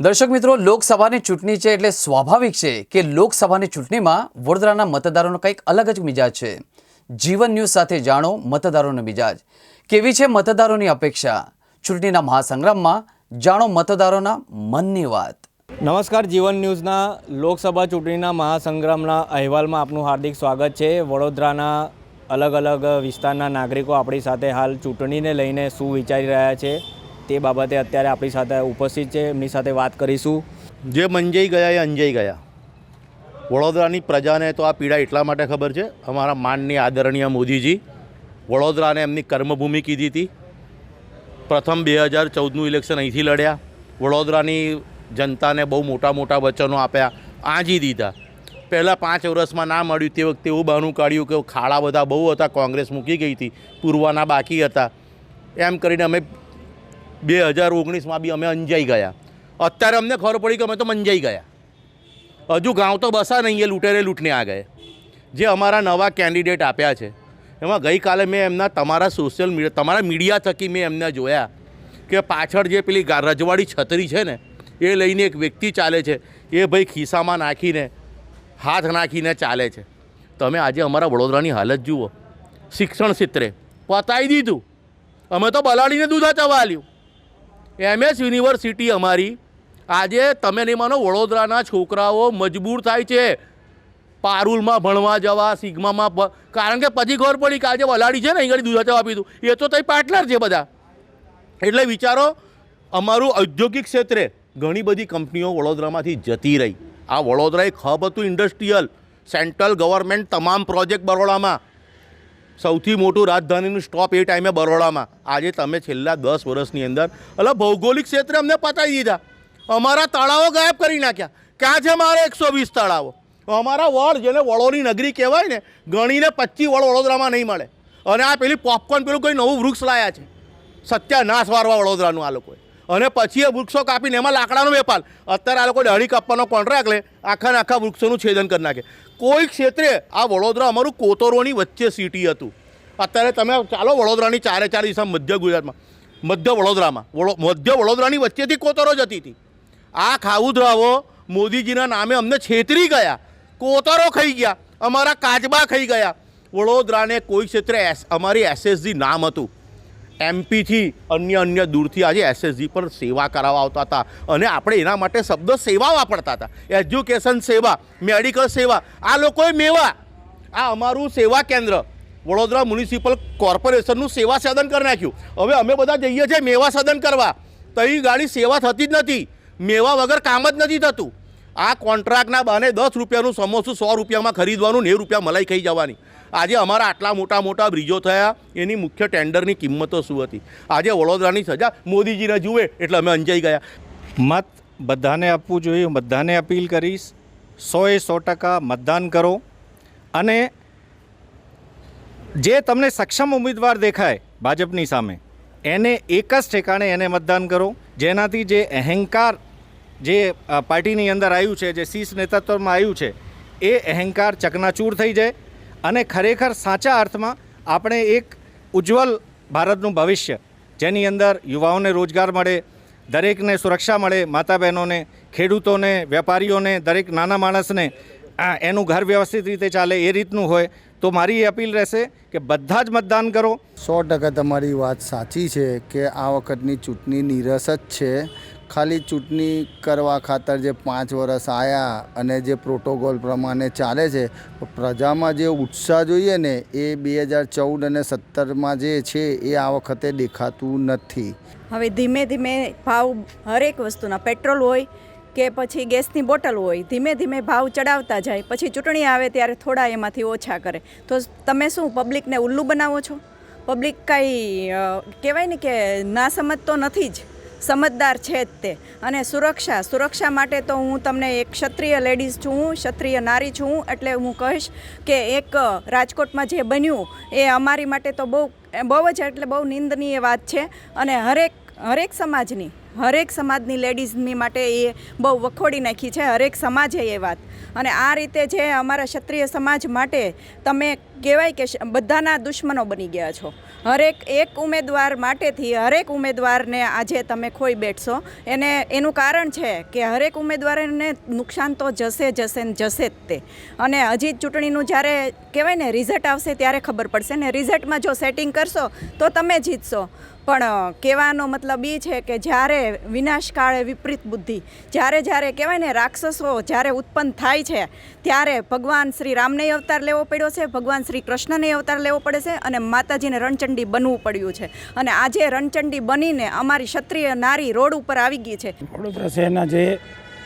દર્શક મિત્રો, લોકસભાની ચૂંટણી છે એટલે સ્વાભાવિક છે કે લોકસભાની ચૂંટણીમાં વડોદરાના મતદારોનો કંઈક અલગ જ મિજાજ છે. જીવન ન્યૂઝ સાથે જાણો મતદારોનો મિજાજ. કેવી છે મતદારોની અપેક્ષા? ચૂંટણીના મહાસંગ્રામમાં જાણો મતદારોના મનની વાત. નમસ્કાર, જીવન ન્યૂઝના લોકસભા ચૂંટણીના મહાસંગ્રામના અહેવાલમાં આપનું હાર્દિક સ્વાગત છે. વડોદરાના અલગ અલગ વિસ્તારના નાગરિકો આપણી સાથે હાલ ચૂંટણીને લઈને શું વિચારી રહ્યા છે? તે બાબતે અત્યારે આપણી સાથે ઉપસ્થિત છે. એમની સાથે વાત કરીશું. જે મંજાઈ ગયા એ અંજાઈ ગયા. વડોદરાની પ્રજાને તો આ પીડા એટલા માટે ખબર છે. અમારા માનની આદરણીય મોદીજી, વડોદરાને એમની કર્મભૂમિ કીધી હતી. પ્રથમ બે હજાર ચૌદનું ઇલેક્શન અહીંથી લડ્યા. વડોદરાની જનતાને બહુ મોટા મોટા વચનો આપ્યા. આંજી દીધા. પહેલાં પાંચ વર્ષમાં ના મળ્યું તે વખતે એવું બહાનું કાઢ્યું કે ખાડા બધા બહુ હતા. કોંગ્રેસ મૂકી ગઈ હતી. પૂર્વના બાકી હતા. એમ કરીને અમે બે હજાર ઓગણીસમાં બી અમે અંજાઈ ગયા. અત્યારે અમને ખબર પડી કે અમે તો મંજાઈ ગયા. હજુ ગાંવ તો બસા નહીં, એ લૂંટેરે લૂંટને આ ગયે. જે અમારા નવા કેન્ડિડેટ આપ્યા છે, એમાં ગઈકાલે મેં એમના તમારા સોશિયલ મીડિયા તમારા મીડિયા થકી મેં એમને જોયા કે પાછળ જે પેલી રજવાડી છત્રી છે ને, એ લઈને એક વ્યક્તિ ચાલે છે. એ ભાઈ ખિસ્સામાં નાખીને, હાથ નાખીને ચાલે છે. તમે આજે અમારા વડોદરાની હાલત જુઓ. શિક્ષણ ક્ષેત્રે પતાવી દીધું. અમે તો બલાડીને દૂધ ચવા આલ્યું એમએસ યુનિવર્સિટી અમારી. આજે તમે નહીં માનો, વડોદરાના છોકરાઓ મજબૂર થાય છે. પારુલમાં ભણવા જવા, સિગ્મામાં કારણ કે પછી ખબર પડી કે આજે વલાડી છે ને અહીં દૂધ ચવા પીધું એ તો તઈ પાર્ટનર છે બધા. એટલે વિચારો, અમારું ઔદ્યોગિક ક્ષેત્રે ઘણી બધી કંપનીઓ વડોદરામાંથી જતી રહી. આ વડોદરા એક હબ હતું ઇન્ડસ્ટ્રીયલ સેન્ટ્રલ ગવર્મેન્ટ તમામ પ્રોજેક્ટ બરોડામાં. સૌથી મોટું રાજધાનીનું સ્ટોપ એ ટાઈમે બરોડામાં. આજે તમે છેલ્લા દસ વર્ષની અંદર એટલે ભૌગોલિક ક્ષેત્રે અમને પતાવી દીધા. અમારા તળાવો ગાયબ કરી નાખ્યા. ક્યાં છે મારા એકસો વીસ તળાવો? અમારા વડ, જેને વડોની નગરી કહેવાય ને, ગણીને પચીસ વડ વડોદરામાં નહીં મળે. અને આ પેલી પોપકોર્ન પેલું કોઈ નવું વૃક્ષ લાયા છે. સત્યાનાશ વારવા વડોદરાનું આ લોકોએ. અને પછી એ વૃક્ષો કાપીને એમાં લાકડાનો વેપાર. અત્યારે આ લોકો દાઢી કાપવાનો કોન્ટ્રાક્ટ લે, આખા ને આખા વૃક્ષોનું છેદન કરી નાખે. કોઈ ક્ષેત્રે આ વડોદરા અમારું કોતરોની વચ્ચે સિટી હતું. અત્યારે તમે ચાલો વડોદરાની ચારે ચાર દિશા મધ્ય ગુજરાતમાં. મધ્ય વડોદરામાં. મધ્ય વડોદરાની વચ્ચેથી કોતરો જતી હતી આ ખાઉધરાવો મોદીજીના નામે અમને છેતરી ગયા. કોતરો ખાઈ ગયા. અમારા કાચબા ખાઈ ગયા. વડોદરાને કોઈ ક્ષેત્રે એસ, અમારી એસએસજી નામ હતું. એમપીથી અન્ય અન્ય દૂરથી આજે એસએસજી પર સેવા કરાવવા આવતા હતા. અને આપણે એના માટે શબ્દ સેવા વાપરતા હતા. એજ્યુકેશન સેવા મેડિકલ સેવા, આ લોકોએ મેવા. આ અમારું સેવા કેન્દ્ર. વડોદરા મ્યુનિસિપલ કોર્પોરેશનનું સેવા સદન કરી નાખ્યું. હવે અમે બધા જઈએ છીએ મેવા સદન કરવા. તો અહીં ગાડી સેવા થતી જ નથી. મેવા વગર કામ જ નથી થતું. આ કોન્ટ્રાક્ટના બહાને દસ રૂપિયાનું સમોસું સો રૂપિયામાં ખરીદવાનું નેવું રૂપિયા મલાઈ ખાઈ જવાની. આજે અમારા આટલા મોટા મોટા બ્રિજો થયા, એની મુખ્ય ટેન્ડરની કિંમતો શું હતી? આજે વડોદરાની સજા મોદીજીને જુએ એટલે અમે અંજાઈ ગયા. મત બધાને આપવું જોઈએ, બધાને અપીલ કરીશ, સોએ સો ટકા મતદાન કરો. અને જે તમને સક્ષમ ઉમેદવાર દેખાય ભાજપની સામે, એને એક જ ઠેકાણે એને મતદાન કરો. જેનાથી જે અહંકાર જે પાર્ટીની અંદર આવ્યું છે, જે શીર્ષ નેતૃત્વમાં આવ્યું છે, એ અહંકાર ચકનાચૂર થઈ જાય. અને ખરેખર સાચા અર્થમાં આપણે એક ઉજ્જવલ ભારતનું ભવિષ્ય, જેની અંદર યુવાઓને રોજગાર મળે, દરેકને સુરક્ષા મળે માતા બહેનોને ખેડૂતોને, વેપારીઓને, દરેક નાના માણસને એનું ઘર વ્યવસ્થિત રીતે ચાલે, એ રીતનું હોય, તો મારી અપીલ રહેશે કે બધા જ મતદાન કરો. સો ટકા તમારી વાત સાચી છે કે આ વખતની ચૂંટણી નીરસ જ છે. ખાલી ચૂંટણી કરવા ખાતર જે પાંચ વર્ષ આવ્યા અને જે પ્રોટોકોલ પ્રમાણે ચાલે છે પ્રજામાં જે ઉત્સાહ જોઈએ ને, એ બે હજાર ચૌદ અને સત્તરમાં જે છે, એ આ વખતે દેખાતું નથી. હવે ધીમે ધીમે ભાવ હરેક વસ્તુના પેટ્રોલ હોય કે પછી ગેસની બોટલ હોય, ધીમે ધીમે ભાવ ચડાવતા જાય, પછી ચૂંટણી આવે ત્યારે થોડા એમાંથી ઓછા કરે. તો તમે શું પબ્લિકને ઉલ્લુ બનાવો છો? પબ્લિક કાંઈ કહેવાય ને કે ના સમજતો નથી જ. સમજદાર છે જ તે. અને સુરક્ષા સુરક્ષા માટે તો હું તમને એક ક્ષત્રિય લેડીઝ છું, ક્ષત્રિય નારી છું, એટલે હું કહીશ કે એક રાજકોટમાં જે બન્યું, એ અમારી માટે તો બહુ બહુ જ એટલે બહુ નિંદનીય વાત છે. અને હરેક હરેક સમાજની હરેક સમાજની લેડીઝની માટે એ બહુ વખોડી નાખી છે, હરેક સમાજે એ વાત. અને આ રીતે જે અમારા ક્ષત્રિય સમાજ માટે તમે કહેવાય કે બધાના દુશ્મનો બની ગયા છો. હરેક એક ઉમેદવાર માટેથી હરેક ઉમેદવારને આજે તમે ખોઈ બેઠશો. એને, એનું કારણ છે કે હરેક ઉમેદવારને નુકસાન તો જશે જશે ને જશે જ તે. અને હજી ચૂંટણીનું જ્યારે કહેવાય ને રિઝલ્ટ આવશે ત્યારે ખબર પડશે ને રિઝલ્ટમાં જો સેટિંગ કરશો તો તમે જીતશો. પણ કહેવાનો મતલબ એ છે કે જ્યારે વિનાશકાળે વિપરીત બુદ્ધિ, જ્યારે જ્યારે કહેવાય ને રાક્ષસો જ્યારે ઉત્પન્ન થાય છે, ત્યારે ભગવાન શ્રી રામને અવતાર લેવો પડ્યો છે, ભગવાન શ્રી કૃષ્ણને અવતાર લેવો પડે છે અને માતાજીને રણચંડી બનવું પડ્યું છે. અને આજે રણચંડી બનીને અમારી ક્ષત્રિય નારી રોડ ઉપર આવી ગઈ છે. વડોદરા શહેરના જે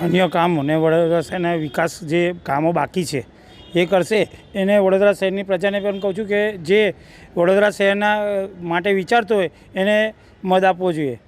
અન્ય કામો ને વડોદરા શહેરના વિકાસ જે કામો બાકી છે એ કરશે. એને વડોદરા શહેરની પ્રજાને પણ કહું છું કે જે વડોદરા શહેરના માટે વિચારતો હોય, એને મત આપવો જોઈએ.